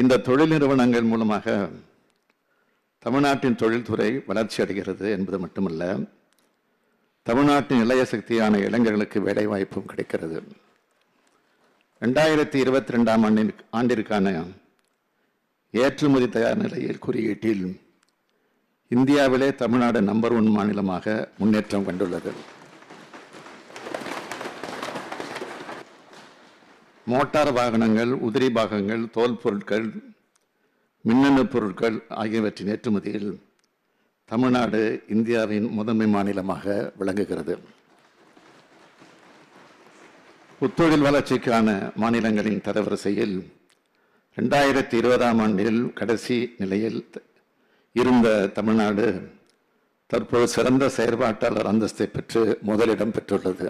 இந்த தொழில் நிறுவனங்கள் மூலமாக தமிழ்நாட்டின் தொழில்துறை வளர்ச்சி அடைகிறது என்பது மட்டுமல்ல தமிழ்நாட்டின் இளைய சக்தியான இளைஞர்களுக்கு வேலைவாய்ப்பும் கிடைக்கிறது. ரெண்டாயிரத்தி இருபத்தி ரெண்டாம் ஆண்டின் ஆண்டிற்கான ஏற்றுமதி தயார் நிலையில் குறியீட்டில் இந்தியாவிலே தமிழ்நாடு நம்பர் ஒன் மாநிலமாக முன்னேற்றம் கண்டுள்ளது. மோட்டார் வாகனங்கள் உதிரி பாகங்கள் தோல் பொருட்கள் மின்னணு பொருட்கள் ஆகியவற்றின் ஏற்றுமதியில் தமிழ்நாடு இந்தியாவின் முதன்மை மாநிலமாக விளங்குகிறது. புத்தொழில் வளர்ச்சிக்கான மாநிலங்களின் தரவரிசையில் ரெண்டாயிரத்தி இருபதாம் ஆண்டில் கடைசி நிலையில் இருந்த தமிழ்நாடு தற்போது சிறந்த செயற்பாட்டாளர் அந்தஸ்தை பெற்று முதலிடம் பெற்றுள்ளது.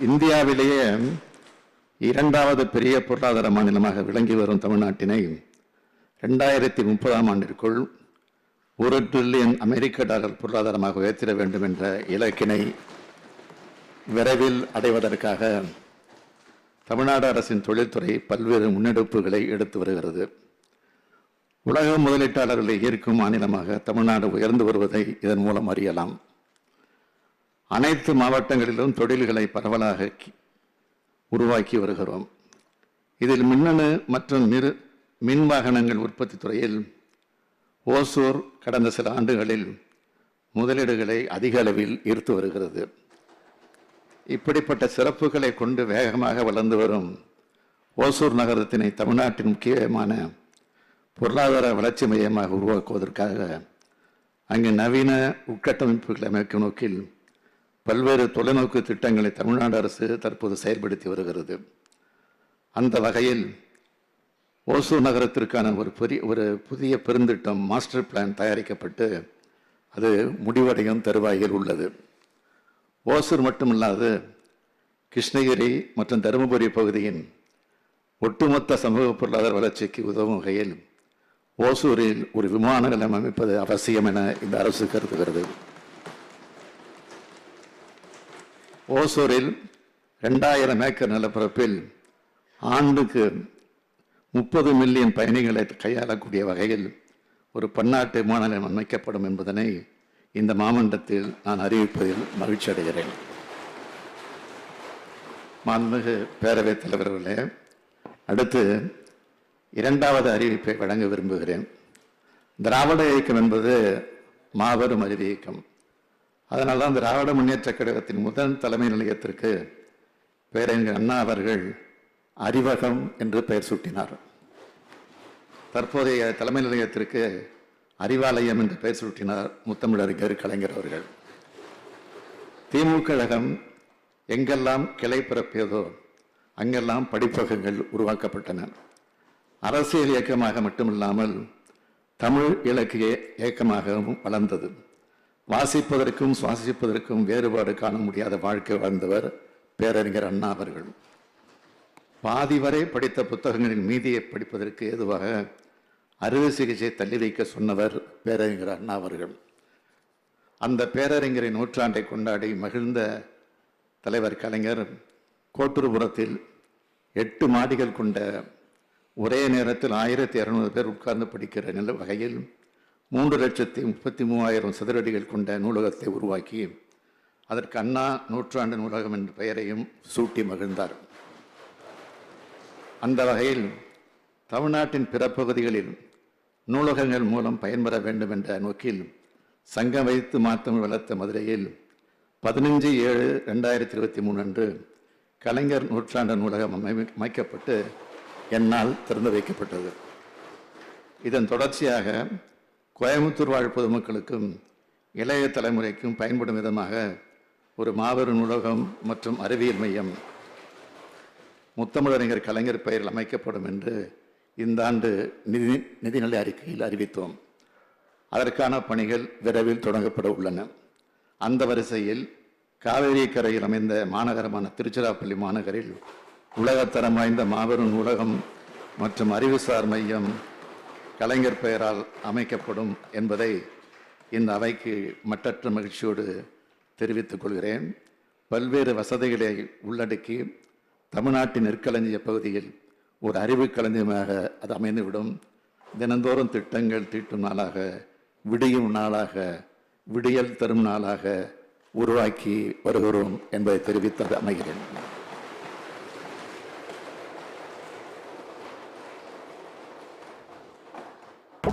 இந்தியாவிலேயே இரண்டாவது பெரிய பொருளாதார மாநிலமாக விளங்கி வரும் தமிழ்நாட்டினை ரெண்டாயிரத்தி முப்பதாம் ஆண்டிற்குள் ஒரு டிரில்லியன் அமெரிக்க டாலர் பொருளாதாரமாக உயர்த்திட வேண்டும் என்ற இலக்கினை விரைவில் அடைவதற்காக தமிழ்நாடு அரசின் தொழில்துறை பல்வேறு முன்னெடுப்புகளை எடுத்து வருகிறது. உலக முதலீட்டாளர்களை ஈர்க்கும் மாநிலமாக தமிழ்நாடு உயர்ந்து வருவதை இதன் மூலம் அறியலாம். அனைத்து மாவட்டங்களிலும் தொழில்களை பரவலாக கி- உருவாக்கி வருகிறோம். இதில் மின்னணு மற்றும் மிரு மின் வாகனங்கள் உற்பத்தி துறையில் ஓசூர் கடந்த சில ஆண்டுகளில் முதலீடுகளை அதிக அளவில் ஈர்த்து வருகிறது. இப்படிப்பட்ட சிறப்புகளை கொண்டு வேகமாக வளர்ந்து வரும் ஓசூர் நகரத்தினை தமிழ்நாட்டின் முக்கியமான பொருளாதார வளர்ச்சி மையமாக உருவாக்குவதற்காக அங்கு நவீன உட்கட்டமைப்புகளை அமைக்கும் நோக்கில் பல்வேறு தொலைநோக்கு திட்டங்களை தமிழ்நாடு அரசு தற்போது செயல்படுத்தி வருகிறது. அந்த வகையில் ஓசூர் நகரத்திற்கான ஒரு பெரிய ஒரு புதிய பெருந்திட்டம் மாஸ்டர் பிளான் தயாரிக்கப்பட்டு அது முடிவடையும் தருவாயில் உள்ளது. ஓசூர் மட்டுமல்லாது கிருஷ்ணகிரி மற்றும் தருமபுரி பகுதியின் ஒட்டுமொத்த சமூக பொருளாதார வளர்ச்சிக்கு உதவும் வகையில் ஓசூரில் ஒரு விமான நிலையம் அமைப்பது அவசியம் என இந்த அரசு கருதுகிறது. ஓசூரில் ரெண்டாயிரம் ஏக்கர் நிலப்பரப்பில் ஆண்டுக்கு முப்பது மில்லியன் பயணிகளை கையாளக்கூடிய வகையில் ஒரு பன்னாட்டு விமான நிலையம் அமைக்கப்படும் என்பதனை இந்த மாமன்றத்தில் நான் அறிவிப்பதில் மகிழ்ச்சி அடைகிறேன். மாண்புமிகு பேரவைத் தலைவர்களே அடுத்து இரண்டாவது அறிவிப்பை வழங்க விரும்புகிறேன். திராவிட இயக்கம் என்பது மாபெரும் அறிவு இயக்கம். அதனால தான் திராவிட முன்னேற்ற கழகத்தின் முதல் தலைமை நிலையத்திற்கு பேரறிஞர் அண்ணா அவர்கள் அறிவகம் என்று பெயர் சூட்டினார். தற்போதைய தலைமை நிலையத்திற்கு அறிவாலயம் என்று பெயர் சூட்டினார் முத்தமிழறிஞர் கலைஞர் அவர்கள். திமுக கழகம் எங்கெல்லாம் கிளை பிறப்பியதோ அங்கெல்லாம் படிப்பகங்கள் உருவாக்கப்பட்டன. அரசியல் இயக்கமாக மட்டுமில்லாமல் தமிழ் இலக்கிய இயக்கமாகவும் வளர்ந்தது. வாசிப்பதற்கும் சுவாசிப்பதற்கும் வேறுபாடு காண முடியாத வாழ்க்கை வாழ்ந்தவர் பேரறிஞர் அண்ணா அவர்கள். பாதி வரை படித்த புத்தகங்களின் மீதியை படிப்பதற்கு ஏதுவாக அறுவை சிகிச்சை தள்ளி வைக்க சொன்னவர் பேரறிஞர் அண்ணா அவர்கள். அந்த பேரறிஞரின் நூற்றாண்டை கொண்டாடி மகிழ்ந்த தலைவர் கலைஞர் கோட்டூர்புரத்தில் எட்டு மாடிகள் கொண்ட ஒரே நேரத்தில் ஆயிரத்தி இரநூறு பேர் உட்கார்ந்து படிக்கிற நில வகையில் மூன்று லட்சத்தி முப்பத்தி மூவாயிரம் சதுரடிகள் கொண்ட நூலகத்தை உருவாக்கி அதற்கு அண்ணா நூற்றாண்டு நூலகம் என்ற பெயரையும் சூட்டி மகிழ்ந்தார். அந்த வகையில் தமிழ்நாட்டின் பிற பகுதிகளில் நூலகங்கள் மூலம் பயன்பெற வேண்டும் என்ற நோக்கில் சங்கம் வைத்து மாத்தம் வளர்த்த மதுரையில் பதினஞ்சு ஏழு ரெண்டாயிரத்தி இருபத்தி மூணு அன்று கலைஞர் நூற்றாண்டு நூலகம் அமை- அமைக்கப்பட்டு என்னால் திறந்து வைக்கப்பட்டது. இதன் தொடர்ச்சியாக கோயம்புத்தூர் வாழ் பொதுமக்களுக்கும் இளைய தலைமுறைக்கும் பயன்படும் விதமாக ஒரு மாபெரும் நூலகம் மற்றும் அறிவியல் மையம் முத்தமிழறிஞர் கலைஞர் பெயரில் அமைக்கப்படும் என்று இந்த ஆண்டு நிதி நிதிநிலை அறிக்கையில் அறிவித்தோம். அதற்கான பணிகள் விரைவில் தொடங்கப்பட உள்ளன. அந்த வரிசையில் காவேரி கரையில் அமைந்த மாநகரமான திருச்சிராப்பள்ளி மாநகரில் உலகத்தரம் வாய்ந்த மாபெரும் நூலகம் மற்றும் அறிவுசார் மையம் கலைஞர் பெயரால் அமைக்கப்படும் என்பதை இந்த அவைக்கு மட்டற்ற மகிழ்ச்சியோடு தெரிவித்துக் கொள்கிறேன். பல்வேறு வசதிகளை உள்ளடக்கி தமிழ்நாட்டின் நெற்களஞ்சிய பகுதியில் ஒரு அறிவு களஞ்சியமாக அது அமைந்துவிடும். தினந்தோறும் திட்டங்கள் தீட்டும் நாளாக விடியும் நாளாக விடியல் தரும் நாளாக உருவாக்கி வருகிறோம் என்பதை தெரிவித்து அமைகிறேன்.